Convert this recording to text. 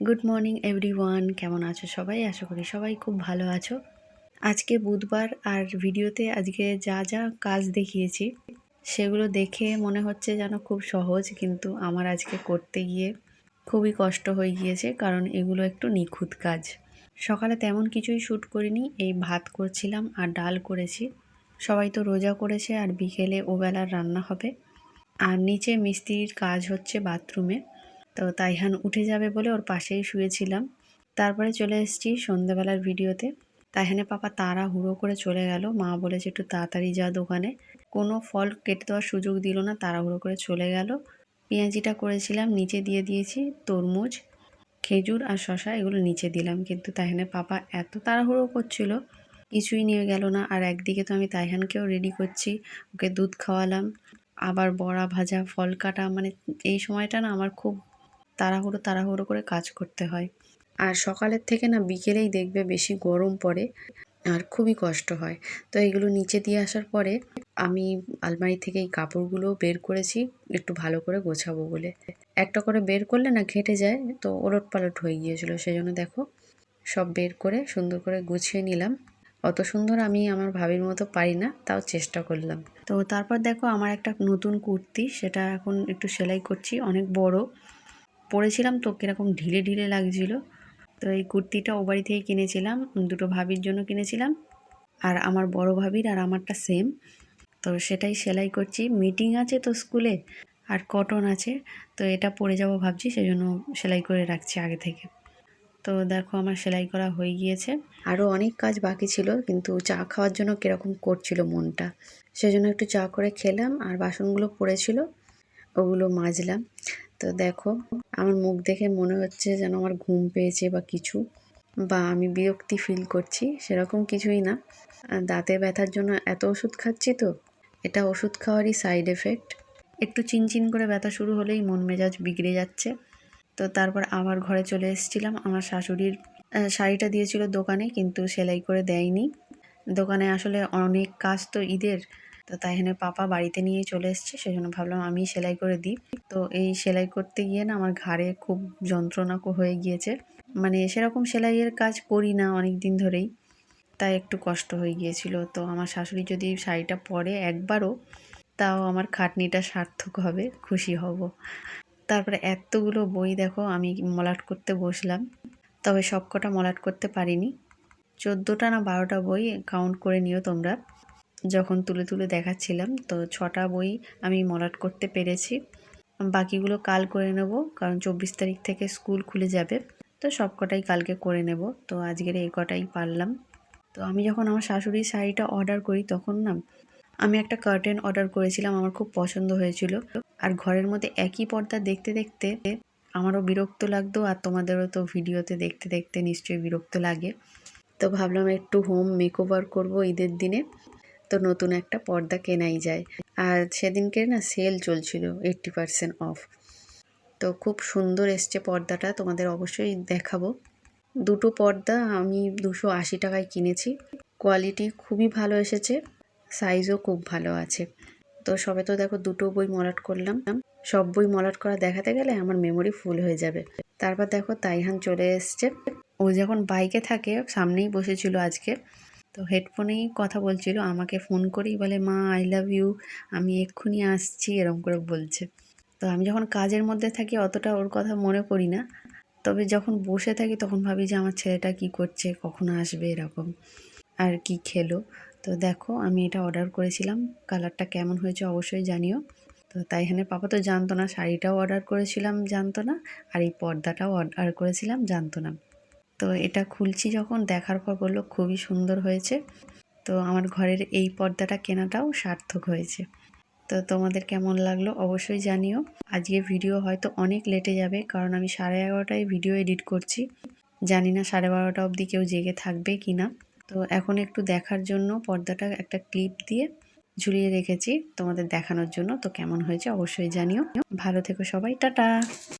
Good morning everyone কেমন আছো সবাই? আশা করি সবাই খুব ভালো আছো। আজকে বুধবার আর ভিডিওতে আজকে যা যা কাজ দেখিয়েছি, সেগুলো দেখে মনে হচ্ছে যেন খুব সহজ, কিন্তু আমার আজকে করতে গিয়ে খুবই কষ্ট হয়ে গিয়েছে, কারণ এগুলো একটু নিখুঁত কাজ। সকালে তেমন কিছুই শ্যুট করিনি, এই ভাত করছিলাম আর ডাল করেছি। সবাই তো রোজা করেছে আর বিকেলে ওবেলার রান্না হবে। আর নিচে মিস্ত্রির কাজ হচ্ছে বাথরুমে। তো তাইহান উঠে যাবে বলে ওর পাশেই শুয়েছিলাম। তারপরে চলে এসেছি সন্ধ্যাবেলার ভিডিওতে। তাইহানে পাপা তাড়া হুড়ো করে চলে গেল। মা বলেছে, একটু তাড়াতাড়ি যা দোকানে। কোনো ফল কেটে দেওয়ার সুযোগ দিল না তাড়াহুড়ো করে চলে গেল। পেঁয়াজিটা করেছিলাম, নিচে দিয়ে দিয়েছি, তরমুজ, খেজুর আর শশা এগুলো নিচে দিলাম। কিন্তু তাইহানের পাপা এত তাড়াহুড়ো করছিল, কিছুই নিয়ে গেল না। আর একদিকে তো আমি তাইহানকেও রেডি করছি, ওকে দুধ খাওয়ালাম, আবার বড়া ভাজা, ফল কাটা মানে এই সময়টা না আমার খুব তাড়াহুড়ো তাড়াহুড়ো করে কাজ করতে হয়। আর সকালের থেকে না বিকেলেই দেখবে বেশি গরম পড়ে আর খুবই কষ্ট হয়। তো এগুলো নিচে দিয়ে আসার পরে আমি আলমারি থেকে এই কাপড়গুলো বের করেছি, একটু ভালো করে গোছাবো বলে। একটা করে বের করলে না ঘেটে যায়, তো ওলট পালট হয়ে গিয়েছিল। সেই জন্য দেখো, সব বের করে সুন্দর করে গুছিয়ে নিলাম। অত সুন্দর আমি আমার ভাবির মতো পারি না, তাও চেষ্টা করলাম। তো তারপর দেখো আমার একটা নতুন কুর্তি, সেটা এখন একটু সেলাই করছি, অনেক বড়। পরেছিলাম তো কীরকম ঢিলে ঢিলে লাগছিল। তো এই কুর্তিটা ও বাড়ি থেকে কিনেছিলাম, দুটো ভাবির জন্য কিনেছিলাম। আর আমার বড় ভাবির আর আমারটা সেম তো সেটাই সেলাই করছি। মিটিং আছে তো স্কুলে আর কটন আছে। তো এটা পরে যাব ভাবছি সেই জন্য সেলাই করে রাখছি আগে থেকে। তো দেখো আমার সেলাই করা হয়ে গিয়েছে। আরও অনেক কাজ বাকি ছিল, কিন্তু চা খাওয়ার জন্য কীরকম করছিল মনটা। সেজন্য একটু চা করে খেলাম, আর বাসনগুলো পড়েছিল। ওগুলো মাজলাম। তো দেখো, আমার মুখ দেখে মনে হচ্ছে যেন আমার ঘুম পেয়েছে বা কিছু, বা আমি বিরক্তি ফিল করছি, সেরকম কিছুই না। দাঁতে ব্যথার জন্য এত ওষুধ খাচ্ছি তো, এটা ওষুধ খাওয়ারই সাইড এফেক্ট একটু চিনচিন করে ব্যথা শুরু হলেই মন মেজাজ বিগড়ে যাচ্ছে। তো তারপর আবার ঘরে চলে এসেছিলাম। আমার শাশুড়ির শাড়িটা দিয়েছিল দোকানে, কিন্তু সেলাই করে দেয়নি। দোকানে আসলে অনেক কাজ তো ঈদের তো তাই এখানে পাপা বাড়িতে নিয়ে চলে এসছে, সেজন্য ভাবলাম আমি সেলাই করে দিই। তো এই সেলাই করতে গিয়ে না আমার ঘাড়ে খুব যন্ত্রণা হয়ে গিয়েছে। মানে সেরকম সেলাইয়ের কাজ করি না অনেক দিন ধরেই, তাই একটু কষ্ট হয়ে গিয়েছিল। তো আমার শাশুড়ি যদি শাড়িটা পরে একবারও, তাও আমার খাটনিটা সার্থক হবে, খুশি হব। তারপরে এতগুলো বই দেখো, আমি মলাট করতে বসলাম। তবে সবকটা মলাট করতে পারিনি। চোদ্দোটা না বারোটা বই কাউন্ট করে নিও তোমরা। যখন তুলে তুলে দেখাচ্ছিলাম, তো ছটা বই আমি মলাট করতে পেরেছি। বাকিগুলো কাল করে নেব, কারণ চব্বিশ তারিখ থেকে স্কুল খুলে যাবে। তো সব কটাই কালকে করে নেব, তো আজকের এই কটাই পারলাম। তো আমি যখন আমার শাশুড়ির শাড়িটা অর্ডার করি তখন না, আমি একটা কার্টেন অর্ডার করেছিলাম, আমার খুব পছন্দ হয়েছিল। আর ঘরের মধ্যে একই পর্দা দেখতে দেখতে আমারও বিরক্ত লাগতো, আর তোমাদেরও তো ভিডিওতে দেখতে দেখতে নিশ্চয়ই বিরক্ত লাগে। তো ভাবলাম একটু হোম মেকওভার করব ঈদের দিনে। তো নতুন একটা পর্দা কেনাই যায়। আর সেদিনকে না সেল চলছিল এইট্টি পারসেন্ট অফ তো খুব সুন্দর এসছে পর্দাটা, তোমাদের অবশ্যই দেখাবো। দুটো পর্দা আমি দুশো আশি টাকায় কিনেছি। কোয়ালিটি খুবই ভালো এসেছে সাইজও খুব ভালো আছে। তো সবে তো দেখো দুটো বই মলাট করলাম। সব বই মলাট করা দেখাতে গেলে আমার মেমোরি ফুল হয়ে যাবে। তারপর দেখো তাইহান চলে এসছে। ও যখন বাইকে থাকে, সামনেই বসেছিল আজকে। তো হেডফোনেই কথা বলছিল, আমাকে ফোন করেই বলে, মা আই লাভ ইউ আমি এক্ষুনি আসছি এরকম করে বলছে। তো আমি যখন কাজের মধ্যে থাকি অতটা ওর কথা মনে করি না, তবে যখন বসে থাকি তখন ভাবি যে আমার ছেলেটা কি করছে, কখন আসবে এরকম। আর কি খেলো। তো দেখো, আমি এটা অর্ডার করেছিলাম, কালারটা কেমন হয়েছে অবশ্যই জানিও। তো তাই এখানে পাপা তো জানতো না, শাড়িটাও অর্ডার করেছিলাম জানতো না, আর এই পর্দাটাও অর্ডার করেছিলাম জানতো না। তো এটা খুলছি যখন, দেখার পর বলল খুবই সুন্দর হয়েছে। তো আমার ঘরের এই পর্দাটা কেনাটাও সার্থক হয়েছে। তো তোমাদের কেমন লাগল অবশ্যই জানিও। আজকে ভিডিও হয়তো অনেক লেটে যাবে, কারণ আমি সাড়ে এগারোটায় ভিডিও এডিট করছি। জানি না সাড়ে বারোটা অবধি কেউ জেগে থাকবে কি না। তো এখন একটু দেখার জন্য পর্দাটা একটা ক্লিপ দিয়ে ঝুলিয়ে রেখেছি তোমাদের দেখানোর জন্য। তো কেমন হয়েছে অবশ্যই জানিও। ভালো থেকো সবাই, টাটা!